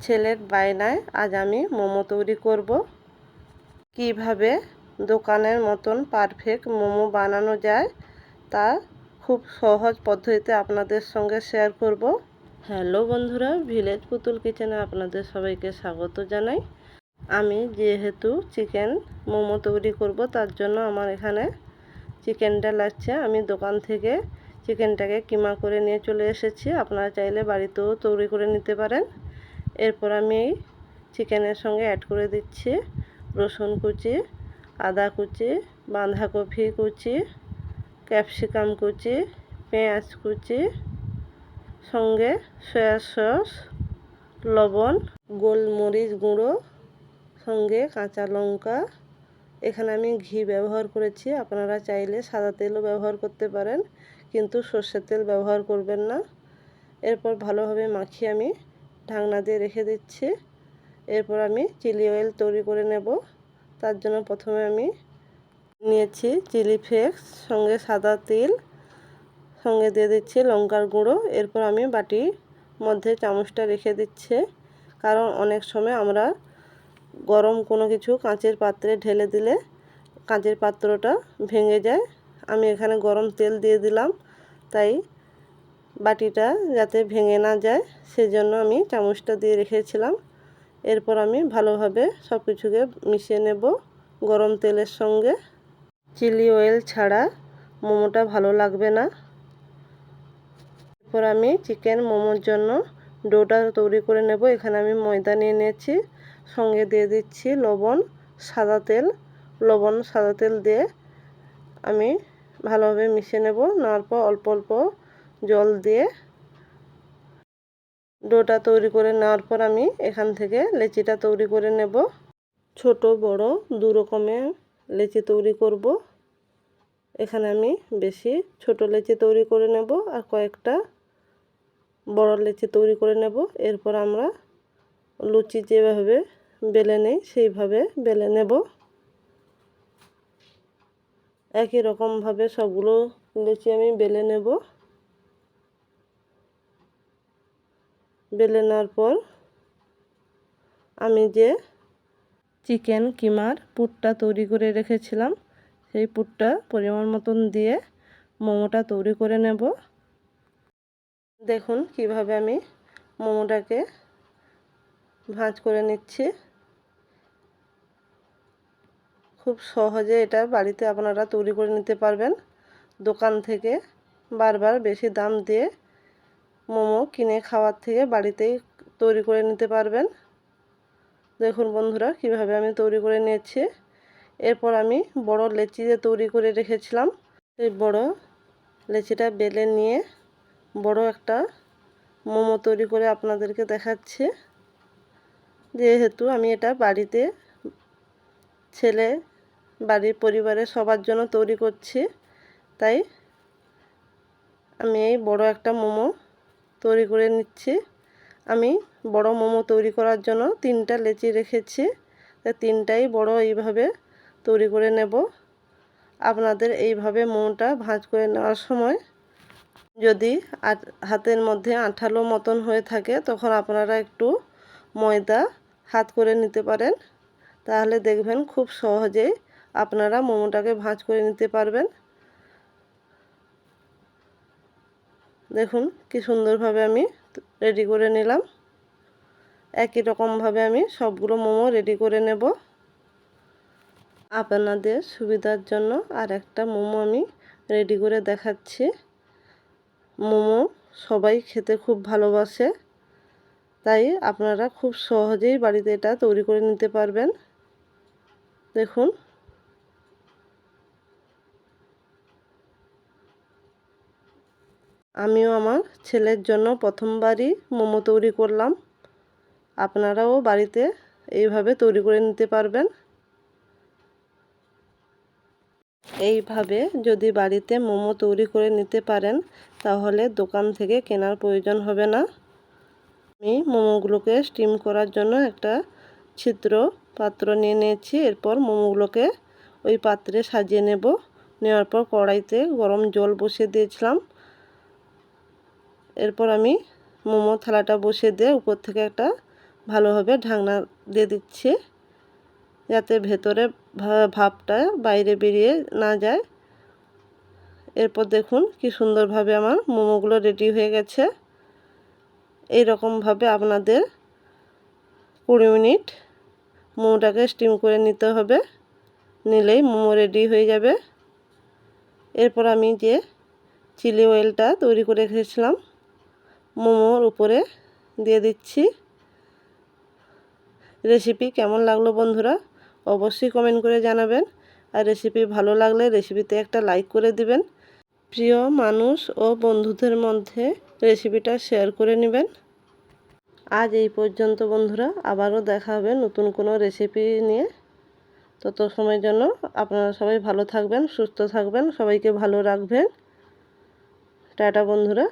ছেলের বায়নায় আজ আমি মোমো তৈরি করব। কীভাবে দোকানের মতন পারফেক্ট মোমো বানানো যায় তা খুব সহজ পদ্ধতিতে আপনাদের সঙ্গে শেয়ার করব। হ্যালো বন্ধুরা ভিলেজ পুতুল কিচেনে আপনাদের সবাইকে স্বাগত জানাই। আমি যেহেতু চিকেন মোমো তৈরি করব, তার জন্য আমার এখানে চিকেনটা লাগছে। আমি দোকান থেকে চিকেনটাকে কিমা করে নিয়ে চলে এসেছি। আপনারা চাইলে বাড়িতেও তৈরি করে নিতে পারেন। এরপর আমি চিকেনের সঙ্গে অ্যাড করে দিচ্ছি রসুন কুচি, আদা কুচি, বাঁধাকপি কুচি ক্যাপসিকাম কুচি, পেঁয়াজ কুচি, সঙ্গে সয়া সস লবণ, গোলমরিচ গুঁড়ো, সঙ্গে কাঁচা লঙ্কা। এখানে আমি ঘি ব্যবহার করেছি, আপনারা চাইলে সাদা তেলও ব্যবহার করতে পারেন, কিন্তু সর্ষের তেল ব্যবহার করবেন না। এরপর ভালোভাবে মাখিয়ে আমি ঢাকনা দিয়ে রেখে দিচ্ছি। এরপর আমি চিলি অয়েল তৈরি করে নেব। তার জন্য প্রথমে আমি নিয়েছি চিলি ফ্লেক্স, সঙ্গে সাদা তিল, সঙ্গে দিয়ে দিচ্ছি লঙ্কার গুঁড়ো। এরপর আমি বাটির মধ্যে চামচটা রেখে দিচ্ছে। কারণ অনেক সময় আমরা গরম কোনো কিছু কাঁচের পাত্রে ঢেলে দিলে কাঁচের পাত্রটা ভেঙে যায়। আমি এখানে গরম তেল দিয়ে দিলাম, তাই বাটিটা যাতে ভেঙে না যায়, সেজন্য আমি চামচটা দিয়ে রেখেছিলাম। এরপর আমি ভালোভাবে সব কিছুকে মিশিয়ে নেব গরম তেলের সঙ্গে। চিলি অয়েল ছাড়া মোমোটা ভালো লাগবে না। এরপর আমি চিকেন মোমোর জন্য ডোটা তৈরি করে নেব। এখানে আমি ময়দা নিয়ে নিয়েছি, সঙ্গে দিয়ে দিচ্ছি লবণ, সাদা তেল। লবণ, সাদা তেল দিয়ে আমি ভালোভাবে মিশিয়ে নেব। নেওয়ার পর অল্প অল্প জল দিয়ে ডোটা তৈরি করে নেওয়ার পর আমি এখান থেকে লেচিটা তৈরি করে নেব। ছোট, বড় দু রকমের লেচি তৈরি করব। এখানে আমি বেশি ছোট লেচি তৈরি করে নেব আর কয়েকটা বড় লেচি তৈরি করে নেব। এরপর আমরা লুচি যেভাবে বেলে নেই, সেইভাবে বেলে নেব। একই রকমভাবে সবগুলো লুচি আমি বেলে নেব। বেলে নেওয়ার পর আমি যে চিকেন কিমার পুরটা তৈরি করে রেখেছিলাম, সেই পুরটা পরিমাণ মতন দিয়ে মোমোটা তৈরি করে নেব। দেখুন কীভাবে আমি মোমোটাকে ভাঁজ করে নিচ্ছি। খুব সহজে এটা বাড়িতে আপনারা তৈরি করে নিতে পারবেন। দোকান থেকে বারবার বেশি দাম দিয়ে মোমো কিনে খাওয়ার থেকে বাড়িতেই তৈরি করে নিতে পারবেন। দেখুন বন্ধুরা, কীভাবে আমি তৈরি করে নিয়েছি। এরপর আমি বড় লেচি যে তৈরি করে রেখেছিলাম। সেই বড় লেচিটা বেলে নিয়ে বড় একটা মোমো তৈরি করে আপনাদেরকে দেখাচ্ছি। যেহেতু আমি এটা বাড়িতে ছেলে, বাড়ির পরিবারের সবার জন্য তৈরি করছি, তাই আমি এই বড় একটা মোমো তৈরি করে নিচ্ছি। আমি বড় মোমো তৈরি করার জন্য তিনটা লেচি রেখেছি। তিনটাই বড় এইভাবে তৈরি করে নেব। আপনাদের এইভাবে মোমোটা ভাঁজ করে নেওয়ার সময় যদি হাতের মধ্যে আঠালো মতন হয়ে থাকে, তখন আপনারা একটু ময়দা হাত করে নিতে পারেন। তাহলে দেখবেন খুব সহজেই আপনারা মোমোটাকে ভাঁজ করে নিতে পারবেন। দেখুন কি সুন্দরভাবে আমি রেডি করে নিলাম। একই রকমভাবে আমি সবগুলো মোমো রেডি করে নেব। আপনাদের সুবিধার জন্য আর একটা মোমো আমি রেডি করে দেখাচ্ছি। মোমো সবাই খেতে খুব ভালোবাসে, তাই আপনারা খুব সহজেই বাড়িতে এটা তৈরি করে নিতে পারবেন। দেখুন আমিও আমার ছেলের জন্য প্রথমবারই মোমো তৈরি করলাম। আপনারাও বাড়িতে এইভাবে তৈরি করে নিতে পারবেন। এইভাবে যদি বাড়িতে মোমো তৈরি করে নিতে পারেন, তাহলে দোকান থেকে কেনার প্রয়োজন হবে না। আমি মোমোগুলোকে স্টিম করার জন্য একটা ছিদ্র পাত্র নিয়ে নিয়েছি। এরপর মোমোগুলোকে ওই পাত্রে সাজিয়ে নেব। নেওয়ার পর কড়াইতে গরম জল বসিয়ে দিয়েছিলাম। এরপর আমি মোমো থালাটা বসিয়ে দিয়ে উপর থেকে একটা ভালোভাবে ঢাকনা দিয়ে দিচ্ছি, যাতে ভেতরে ভা- ভাপটা বাইরে বেরিয়ে না যায়। এরপর দেখুন কি সুন্দরভাবে আমার মোমোগুলো রেডি হয়ে গেছে। এই রকমভাবে আপনাদের কুড়ি মিনিট মোমোটাকে স্টিম করে নিতে হবে, নিলেই মোমো রেডি হয়ে যাবে। এরপর আমি যে চিলি অয়েলটা তৈরি করে রেখেছিলাম মোমোর উপরে দিয়ে দিচ্ছি। রেসিপি কেমন লাগল বন্ধুরা অবশ্যই কমেন্ট করে জানাবেন। আর রেসিপি ভালো লাগলে রেসিপিতে একটা লাইক করে দিবেন। প্রিয় মানুষ ও বন্ধুদের মধ্যে রেসিপিটা শেয়ার করে নেবেন। আজ এই পর্যন্ত বন্ধুরা, আবারও দেখা হবে নতুন কোনো রেসিপি নিয়ে। তত সময়ের জন্য আপনারা সবাই ভালো থাকবেন, সুস্থ থাকবেন, সবাইকে ভালো রাখবেন। টাটা বন্ধুরা।